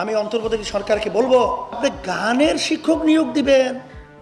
আমি অন্তর্বর্তী সরকারকে বলব আপনি গানের শিক্ষক নিয়োগ দিবেন।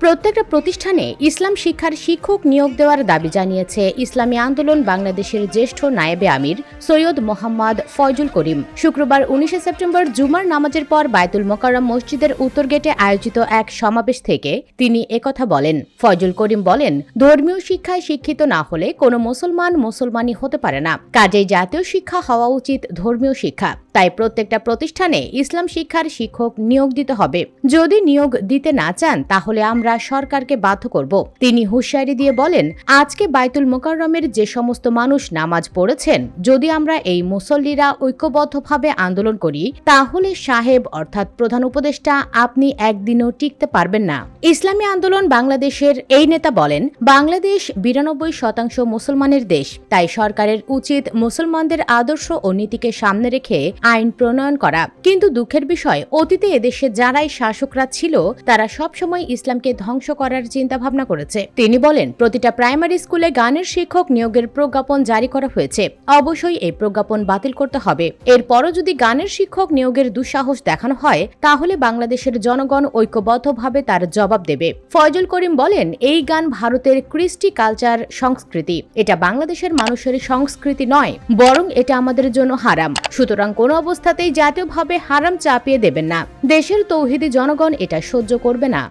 প্রত্যেকটা প্রতিষ্ঠানে ইসলাম শিক্ষার শিক্ষক নিয়োগ দেওয়ার দাবি জানিয়েছে ইসলামী আন্দোলন বাংলাদেশের জ্যেষ্ঠ নায়েবে আমির সৈয়দ মোহাম্মদ ফয়জুল করিম। শুক্রবার উনিশে সেপ্টেম্বর জুমার নামাজের পর বায়তুল মোকাররম মসজিদের উত্তর গেটে আয়োজিত এক সমাবেশ থেকে তিনি একথা বলেন। ফয়জুল করিম বলেন, ধর্মীয় শিক্ষায় শিক্ষিত না হলে কোনো মুসলমান মুসলমানই হতে পারে না। কাজেই জাতীয় শিক্ষা হওয়া উচিত ধর্মীয় শিক্ষা। তাই প্রত্যেকটা প্রতিষ্ঠানে ইসলাম শিক্ষার শিক্ষক নিয়োগ দিতে হবে। যদি নিয়োগ দিতে না চান, তাহলে আমরা সরকারকে বাধ্য করব। তিনি হুঁশিয়ারি দিয়ে বলেন, আজকে বাইতুল মোকাররমের যে সমস্ত মানুষ নামাজ পড়েছেন, যদি আমরা এই মুসল্লিরা ঐক্যবদ্ধভাবে আন্দোলন করি, তাহলে সাহেব অর্থাৎ প্রধান উপদেষ্টা আপনি একদিনও টিকতে পারবেন না। ইসলামী আন্দোলন বাংলাদেশের এই নেতা বলেন, বাংলাদেশ বিরানব্বই শতাংশ মুসলমানের দেশ, তাই সরকারের উচিত মুসলমানদের আদর্শ ও নীতিকে সামনে রেখে আইন প্রণয়ন করা। কিন্তু দুঃখের বিষয়, অতীতে এদেশে যারাই শাসকরা ছিল, তারা সবসময় ইসলামকে ধ্বংস করার চিন্তা ভাবনা করেছে। তিনি বলেন, প্রতিটা প্রাইমারি স্কুলে গানের শিক্ষক নিয়োগের প্রজ্ঞাপন জারি করা হয়েছে। অবশ্যই এই প্রজ্ঞাপন বাতিল করতে হবে। এরপরও যদি গানের শিক্ষক নিয়োগের দুঃসাহস দেখানো হয়, তাহলে বাংলাদেশের জনগণ ঐক্যবদ্ধভাবে তার জবাব দেবে। ফয়জুল করিম বলেন, এই গান ভারতের ক্রিস্টি কালচার সংস্কৃতি। এটা বাংলাদেশের মানুষের সংস্কৃতি নয়, বরং এটা আমাদের জন্য হারাম। সুতরাং কোনো অবস্থাতেই জাতীয়ভাবে হারাম চাপিয়ে দেবেন না। দেশের তৌহিদি জনগণ এটা সহ্য করবে না।